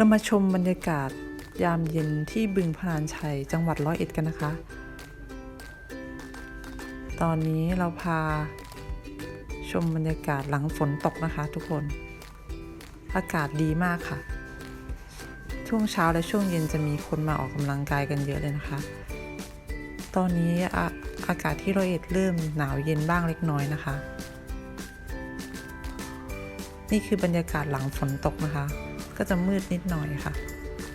เรามาชมบรรยากาศยามเย็นที่บึงพลานชัย จังหวัดร้อยเอ็ดกันนะคะ ตอนนี้เราพาชมบรรยากาศหลังฝนตกนะคะทุกคน อากาศดีมากค่ะ ช่วงเช้าและช่วงเย็นจะมีคนมาออกกำลังกายกันเยอะเลยนะคะ ตอนนี้ออากาศที่ร้อยเอ็ดเริ่มหนาวเย็นบ้างเล็กน้อยนะคะ นี่คือบรรยากาศหลังฝนตกนะคะ ก็จะมืดนิดหน่อยค่ะ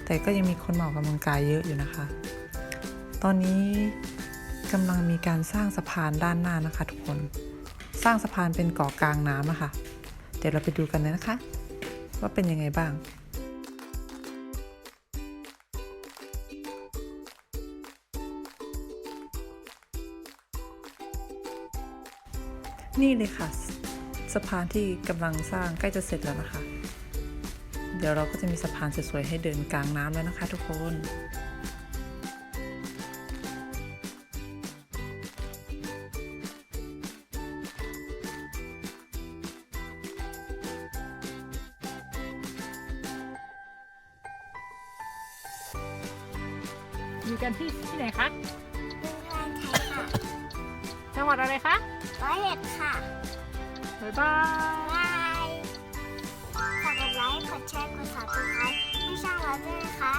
แต่ก็ยังมีคนมาออกกำลังกายเยอะอยู่นะคะ ตอนนี้กำลังมีการสร้างสะพานด้านหน้านะคะ ทุกคน สร้างสะพานเป็นเกาะกลางน้ำอะค่ะเดี๋ยวเราไปดูกันเลยนะคะ ว่าเป็นยังไงบ้างนี่เลยค่ะ สะพานที่กำลังสร้างใกล้จะเสร็จแล้วนะคะ เดี๋ยวเราก็จะมีสะพานสวยๆให้เดินกลางน้ำแล้วนะคะทุกคนอยู่กันที่ที่ไหนคะบึงลานชัยค่ะ จังหวัดอะไรคะร้อยเอ็ดค่ะ บ๊ายบายบาย แชร์กด subscribe ให้ช่องเราด้วยนะคะ